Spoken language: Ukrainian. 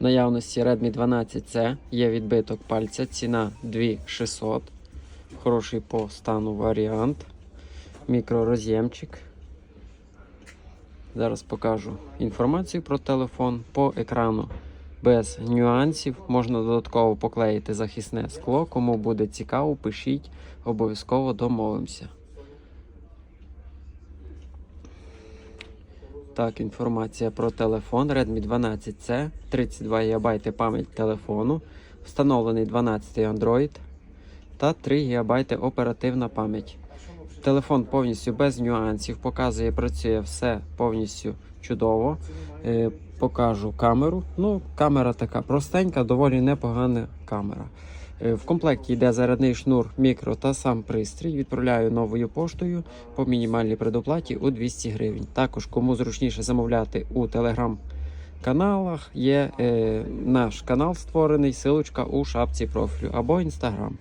наявності Redmi 12C, є відбиток пальця, ціна 2600. Хороший по стану варіант. Мікророз'ємчик. Зараз покажу інформацію про телефон по екрану. Без нюансів можна додатково поклеїти захисне скло. Кому буде цікаво, пишіть, обов'язково домовимося. Так, інформація про телефон Redmi 12C, 32 ГБ пам'ять телефону, встановлений 12 Android та 3 ГБ оперативна пам'ять. Телефон повністю без нюансів, показує, працює все повністю чудово. Е, покажу камеру. Ну, камера така простенька, доволі непогана камера. Е, В комплекті йде зарядний шнур, мікро та сам пристрій. Відправляю новою поштою по мінімальній предоплаті у 200 гривень. Також, кому зручніше замовляти у телеграм-каналах, є е, наш канал створений, силочка у шапці профілю або інстаграм.